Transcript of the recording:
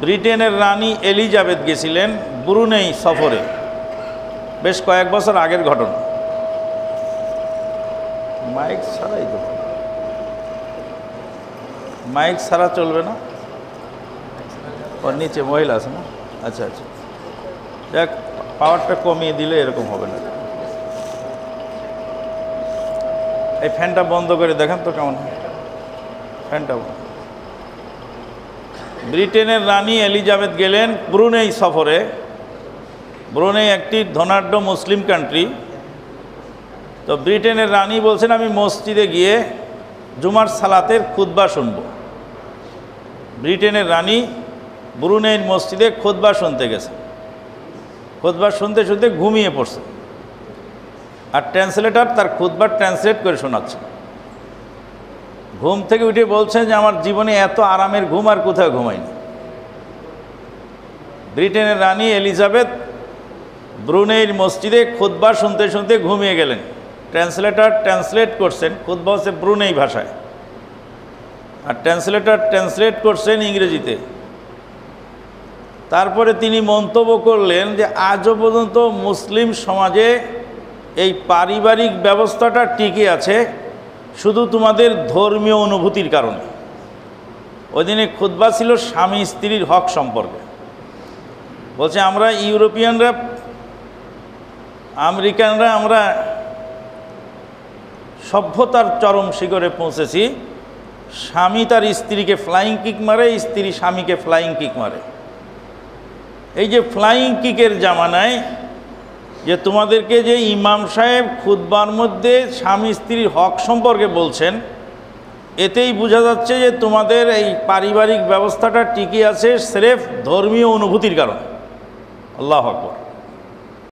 ব্রিটেনের রানী এলিজাবেথ গেছিলেন ব্রুনেই সফরে। বেশ কয়েক বছর আগের ঘটনা। মাইক ছাড়াই তো মাইক ছাড়া চলবে না? ওর নিচে মহিলা আছে না? আচ্ছা আচ্ছা। দেখ পাওয়ারটা কমিয়ে দিলে এরকম হবে না। এই ফ্যানটা বন্ধ করে দেখেন তো কেমন। ফ্যানটা। ব্রিটেনের রানী এলিজাবেথ গেলেন ব্রুনেই সফরে। ব্রুনেই একটি ধনাঢ্য মুসলিম কান্ট্রি তো ব্রিটেনের রানী বলছেন, আমি মসজিদে গিয়ে জুমার সালাতের খুতবা শুনব। ব্রিটেনের রানী ব্রুনেইর মসজিদে খুতবা শুনতে গেছে। খুতবা শুনতে শুনতে ঘুমিয়ে পড়ছে। আর ট্রান্সলেটর তার খুতবার ট্রান্সলেট করে শোনাচ্ছে। ঘুম থেকে উঠে বলছেন যে আমার জীবনে এত আরামের ঘুম আর কোথাও ঘুমাইনি ব্রিটেনের রানী এলিজাবেথ ব্রুনেইর মসজিদে খুতবা শুনতে শুনতে ঘুমিয়ে গেলেন। ট্রান্সলেটর ট্রান্সলেট করছেন, খুতবা হচ্ছে ব্রুনেই ভাষায়। আর ট্রান্সলেটর ট্রান্সলেট করছেন ইংরেজিতে। তারপরে তিনি মন্তব্য করলেন যে আজও পর্যন্ত মুসলিম সমাজে এই পারিবারিক ব্যবস্থাটা টিকে আছে শুধু তোমাদের ধর্মীয় অনুভূতির কারণে। ওই দিনে খুদ্া ছিল স্বামী স্ত্রীর হক সম্পর্কে। বলছে, আমরা ইউরোপিয়ানরা, আমেরিকানরা, আমরা সভ্যতার চরম শিখরে পৌঁছেছি। স্বামী তার স্ত্রীকে ফ্লাইং কিক মারে, স্ত্রী স্বামীকে ফ্লাইং কিক মারে। এই যে ফ্লাইং কিকের জামানায় যে তোমাদেরকে যে ইমাম সাহেব খুদ্বার মধ্যে স্বামী স্ত্রীর হক সম্পর্কে বলছেন, এতেই বোঝা যাচ্ছে যে তোমাদের এই পারিবারিক ব্যবস্থাটা টিকে আছে, স্রেফ ধর্মীয় অনুভূতির কারণে। আল্লাহ আকবর।